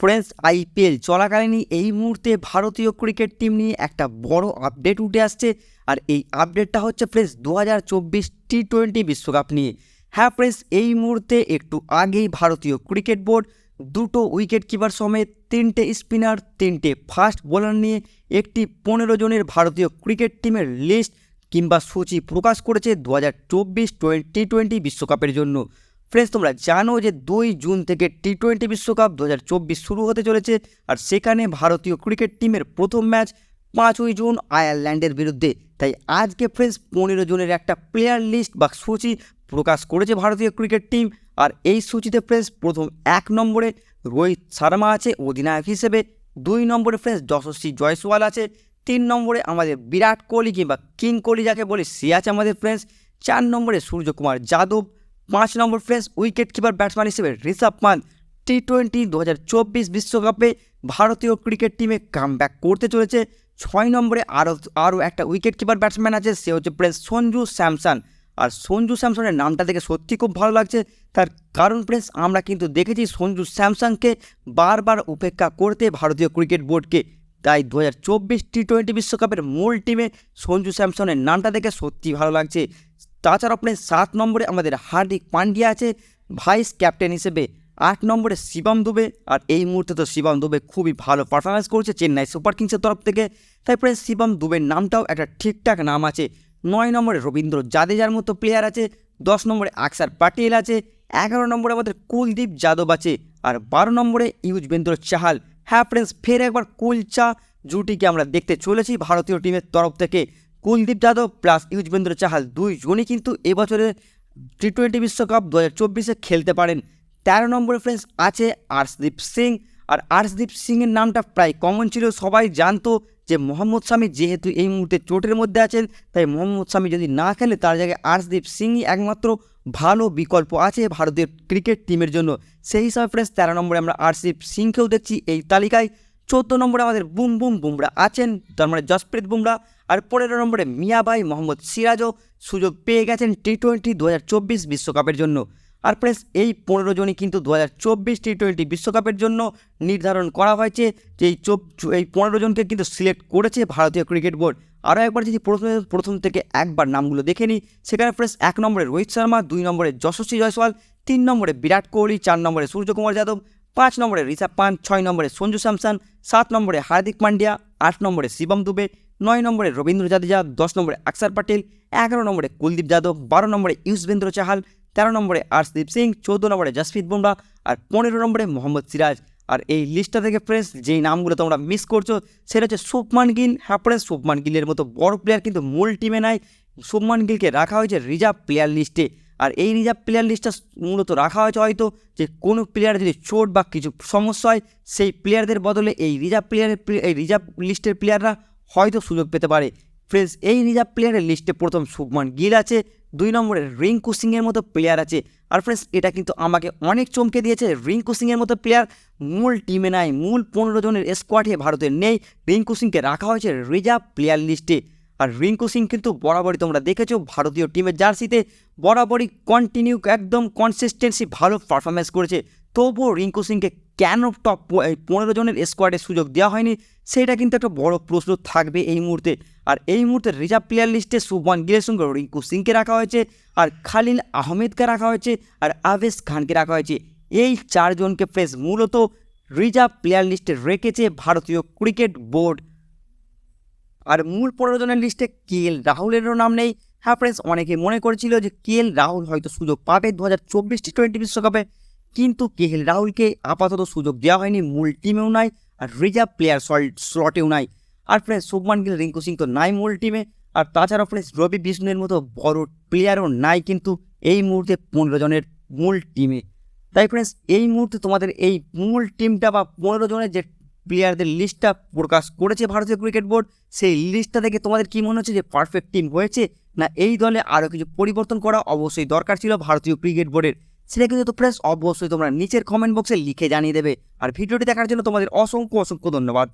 Friends IPL চলাকালীনই এই মুহূর্তে ভারতীয় ক্রিকেট টিম নিয়ে একটা বড় আপডেট উঠে আসছে। আর এই আপডেটটা হচ্ছে ফ্রেন্ডস দু হাজার চব্বিশ টি টোয়েন্টি বিশ্বকাপ নিয়ে। হ্যাঁ ফ্রেন্ডস, এই মুহূর্তে একটু আগেই ভারতীয় ক্রিকেট বোর্ড দুটো উইকেট কিপার সমেত তিনটে স্পিনার, তিনটে ফাস্ট বোলার নিয়ে একটি পনেরো জনের ভারতীয় ক্রিকেট টিমের লিস্ট কিংবা সূচি প্রকাশ করেছে দু হাজার চব্বিশ টোয়েন্টি টোয়েন্টি বিশ্বকাপের জন্য। ফ্রেন্ডস তোমরা জানো যে দুই জুন থেকে টি টোয়েন্টি বিশ্বকাপ দু হাজার চব্বিশ শুরু হতে চলেছে আর সেখানে ভারতীয় ক্রিকেট টিমের প্রথম ম্যাচ পাঁচই জুন আয়ারল্যান্ডের বিরুদ্ধে। তাই আজকে ফ্রেন্ডস পনেরো জনের একটা প্লেয়ার লিস্ট বা সূচি প্রকাশ করেছে ভারতীয় ক্রিকেট টিম। আর এই সূচিতে ফ্রেন্ডস প্রথম এক নম্বরে রোহিত শর্মা আছে, অধিনায়ক হিসেবে। দুই নম্বরে ফ্রেন্ডস যশস্বী জয়সওয়াল আছে। তিন নম্বরে আমাদের বিরাট কোহলি কিংবা কিং কোহলি যাকে বলে সে আছে আমাদের ফ্রেন্ডস চার নম্বরে সূর্যকুমার যাদব। পাঁচ নম্বর ফ্রেন্ডস উইকেট কিপার ব্যাটসম্যান হিসেবে ঋষভ পান্ত টি টোয়েন্টি দু বিশ্বকাপে ভারতীয় ক্রিকেট টিমে কাম করতে চলেছে। ছয় নম্বরে আরও আরও একটা উইকেট কিপার ব্যাটসম্যান আছে, সে হচ্ছে প্রেস সঞ্জু স্যামসন। আর সঞ্জু স্যামসনের নামটা দেখে সত্যি খুব ভালো লাগছে। তার কারণ প্রেস, আমরা কিন্তু দেখেছি সঞ্জু স্যামসনকে বারবার উপেক্ষা করতে ভারতীয় ক্রিকেট বোর্ডকে তাই দু হাজার চব্বিশ টি টোয়েন্টি বিশ্বকাপের মূল টিমে সঞ্জু স্যামসনের নামটা দেখে সত্যি ভালো লাগছে। তাছাড়া আপনার সাত নম্বরে আমাদের হার্দিক পান্ডিয়া আছে, ভাইস ক্যাপ্টেন হিসেবে আট নম্বরে শিবম দুবে আর এই মুহূর্তে তো শিবম দুবে খুবই ভালো পারফরমেন্স করছে চেন্নাই সুপার কিংসের তরফ থেকে। তাই প্রায় শিবম দুবের নামটাও একটা ঠিকঠাক নাম আছে। নয় নম্বরে রবীন্দ্র জাদেজার মতো প্লেয়ার আছে, দশ নম্বরে আকসার পাটিল আছে, এগারো নম্বরে আমাদের কুলদীপ যাদব আছে আর বারো নম্বরে ইউজবেন্দ্র চাহাল। হ্যাঁ ফ্রেন্ডস ফের একবার কুলচা জুটিকে আমরা দেখতে চলেছি। ভারতীয় টিমের তরফ থেকে কুলদীপ যাদব প্লাস ইউজবেন্দ্র চাহাল দুইজনই কিন্তু এবছরের টি টোয়েন্টি বিশ্বকাপ দু হাজার চব্বিশে খেলতে পারেন। তেরো নম্বরে ফ্রেন্ডস আছে আর্শদীপ সিং। আর আর্শদীপ সিংয়ের নামটা প্রায় কমন ছিল, সবাই জানতো যে মোহাম্মদ শামি যেহেতু এই মুহূর্তে চোটের মধ্যে আছেন, তাই মোহাম্মদ শামি যদি না খেলে তার জায়গায় আর্শদীপ সিংই একমাত্র ভালো বিকল্প আছে ভারতের ক্রিকেট টিমের জন্য। সেই হিসাবে ফ্রেন্ডস তেরো নম্বরে আমরা আর্শদীপ সিংকেও দেখছি এই তালিকায়। চোদ্দ নম্বরে আমাদের বুম বুম বুমরা আছেন, তার মানে জসপ্রীত বুমরা। আর পনেরো নম্বরে মিয়াবাই মোহাম্মদ সিরাজও সুযোগ পেয়ে গেছেন টি টোয়েন্টি দু বিশ্বকাপের জন্য। আর প্রেস, এই পনেরো জনই কিন্তু দু হাজার চব্বিশ টি টোয়েন্টি বিশ্বকাপের জন্য নির্ধারণ করা হয়েছে যে এই চব এই পনেরো জনকে কিন্তু সিলেক্ট করেছে ভারতীয় ক্রিকেট বোর্ড। আরও একবার যদি প্রথমে, প্রথম থেকে একবার নামগুলো দেখে নিই, সেখানে ফ্রেস এক নম্বরে রোহিত শর্মা, দুই নম্বরে যশস্বী জয়সওয়াল, তিন নম্বরে বিরাট কোহলি, চার নম্বরে সূর্যকুমার যাদব, পাঁচ নম্বরে ঋষভ পান্ত ছয় নম্বরে সঞ্জু স্যামসন, সাত নম্বরে হার্দিক পান্ডিয়া, আট নম্বরে শিবম দুবে, নয় নম্বরে রবীন্দ্র জাদেজা, দশ নম্বরে আকসার পাটেল, এগারো নম্বরে কুলদীপ যাদব, বারো নম্বরে ইউজবেন্দ্র চাহাল তেরো নম্বরে আর্শদীপ সিং, চৌদ্দ নম্বরে জসপ্রীত বুমরা আর পনেরো নম্বরে মোহাম্মদ সিরাজ। আর এই লিস্টটা থেকে ফ্রেন্ডস যেই নামগুলো তোমরা মিস করছ, সেটা হচ্ছে শুভমান গিল। হ্যাঁ ফ্রেন্ডস শুভমান গিলের মতো বড় প্লেয়ার কিন্তু মূল টিমে নাই। শুভমান গিলকে রাখা হয়েছে রিজার্ভ প্লেয়ার লিস্টে আর এই রিজার্ভ প্লেয়ার লিস্টটা মূলত রাখা হয়েছে হয়তো যে কোনো প্লেয়ার যদি চোট বা কিছু সমস্যা হয়, সেই প্লেয়ারদের বদলে এই রিজার্ভ প্লেয়ারের এই রিজার্ভ লিস্টের প্লেয়াররা হয়তো সুযোগ পেতে পারে। ফ্রেন্ডস এই রিজার্ভ প্লেয়ারের লিস্টে প্রথম শুভমান গিল আছে, দুই নম্বরে রিঙ্কু সিংয়ের মতো প্লেয়ার আছে। আর ফ্রেন্ডস এটা কিন্তু আমাকে অনেক চমকে দিয়েছে, রিঙ্কু সিংয়ের মতো প্লেয়ার মূল টিমে নাই, মূল পনেরো জনের স্কোয়াডে ভারতের নেই। রিঙ্কু সিংকে রাখা হয়েছে রিজার্ভ প্লেয়ার লিস্টে আর রিঙ্কু সিং কিন্তু বরাবরই তোমরা দেখেছ, ভারতীয় টিমের জার্সিতে বরাবরই কন্টিনিউ একদম কনসিস্টেন্সি ভালো পারফরমেন্স করেছে। তবুও রিঙ্কু সিংকে কেন টপ পনেরো জনের স্কোয়াডে সুযোগ দেওয়া হয়নি? সেটা কিন্তু একটা বড় প্রশ্ন থাকবে এই মুহূর্তে। আর এই মুহূর্তে রিজার্ভ প্লেয়ার লিস্টে শুভমান গিলের সঙ্গে রিঙ্কু সিংকে রাখা হয়েছে, আর খালিল আহমেদকে রাখা হয়েছে, আর আবেশ খানকে রাখা হয়েছে। এই চারজনকে ফ্রেস মূলত রিজার্ভ প্লেয়ার লিস্টে রেখেছে ভারতীয় ক্রিকেট বোর্ড আর মূল পনেরো জনের লিস্টে কে এল রাহুলেরও নাম নেই। হ্যাঁ ফ্রেন্ডস অনেকে মনে করেছিল যে কে এল রাহুল হয়তো সুযোগ পাবে দু হাজার চব্বিশ টি টোয়েন্টি বিশ্বকাপে। কিন্তু কে এল রাহুলকে আপাতত সুযোগ দেওয়া হয়নি, মূল টিমেও নাই আর রিজার্ভ প্লেয়ার স্লটেও নাই। আর ফ্রেন্ডস শুভমান গিল, রিঙ্কু সিং তো নাই মূল টিমে আর তাছাড়া ফ্রেন্ডস রবি বিষ্ণুর মতো বড় প্লেয়ারও নাই কিন্তু এই মুহূর্তে পনেরো জনের মূল টিমে তাই ফ্রেন্ডস এই মুহূর্তে তোমাদের এই মূল টিমটা বা পনেরো জনের যে প্লেয়ারদের লিস্টটা প্রকাশ করেছে ভারতীয় ক্রিকেট বোর্ড সেই লিস্টটা দেখে তোমাদের কি মনে হচ্ছে যে পারফেক্ট টিম হয়েছে? না এই দলে আরও কিছু পরিবর্তন করা অবশ্যই দরকার ছিল ভারতীয় ক্রিকেট বোর্ডের সেটা কিন্তু তো ফ্রেন্ডস অবশ্যই তোমরা নিচের কমেন্ট বক্সে লিখে জানিয়ে দেবে। আর ভিডিওটি দেখার জন্য তোমাদের অসংখ্য অসংখ্য ধন্যবাদ।